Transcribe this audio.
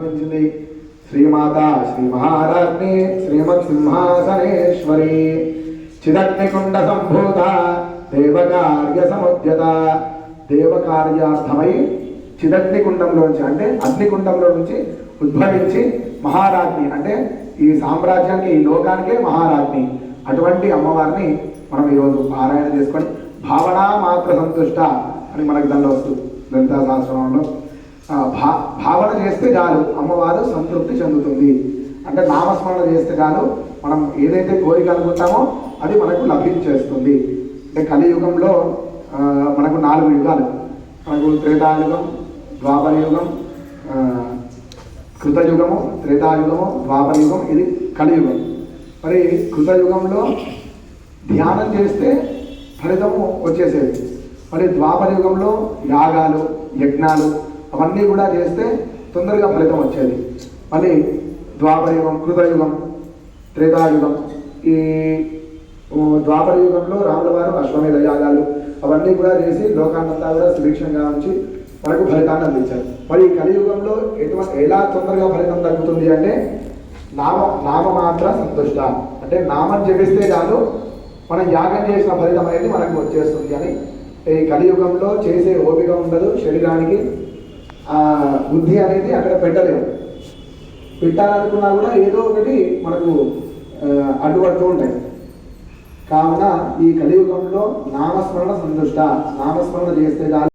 ఉద్భవించింది శ్రీమాత శ్రీ మహారాజ్ని శ్రీమత్ సింహాసనేశ్వరి. చిదగ్నికుండ సంభూత దేవకార్య సముద్యత. దేవకార్యార్థమై చిదగ్నికుండంలోంచి అంటే అగ్నికుండంలో నుంచి ఉద్భవించి మహారాజ్ని అంటే ఈ సామ్రాజ్యానికి ఈ లోకానికే మహారాజ్ని అటువంటి అమ్మవారిని మనం ఈరోజు పారాయణ చేసుకొని భావన మాత్ర సంతుష్ట అని మనకు దానిలో వస్తుంది లలితా సహస్రంలో భా భావన చేస్తే చాలు. అమ్మవారు సంతృప్తి చెందుతుంది. అంటే నామస్మరణ చేస్తే చాలు. మనం ఏదైతే కోరిక అనుకుంటామో అది మనకు లభించేస్తుంది. అంటే కలియుగంలో మనకు నాలుగు యుగాలు. మనకు త్రేతాయుగం ద్వాపర యుగం కృతయుగము త్రేతాయుగము ద్వాపర యుగం ఇది కలియుగం. మరి కృతయుగంలో ధ్యానం చేస్తే ఫలితము వచ్చేసేది. మరి ద్వాపర యుగంలో యాగాలు యజ్ఞాలు అవన్నీ కూడా చేస్తే తొందరగా ఫలితం వచ్చేది. మళ్ళీ ద్వాపరయుగం కృతయుగం త్రేతాయుగం ఈ ద్వాపర యుగంలో రాముల వారు అశ్వమేధ యాగాలు అవన్నీ కూడా చేసి లోకాన్నంతా కూడా సుభిక్షంగా ఉంచి మనకు ఫలితాన్ని అందించారు. మరి ఈ కలియుగంలో ఎటువంటి ఎలా తొందరగా ఫలితం తగ్గుతుంది అంటే నామ నామ మాత్ర సంతుష్ట. అంటే నామం జపిస్తే చాలు మనం యాగం చేసిన ఫలితం అనేది మనకు వచ్చేస్తుంది అని. ఈ కలియుగంలో చేసే ఓపిక ఉండదు శరీరానికి బుద్ధి అనేది అక్కడ పెట్టలేము. పెట్టాలనుకున్నా కూడా ఏదో ఒకటి మనకు అడ్డుపడుతూ ఉంటాయి. కావున ఈ కలియుగంలో నామస్మరణ సంతుష్ట. నామస్మరణ చేస్తే దాని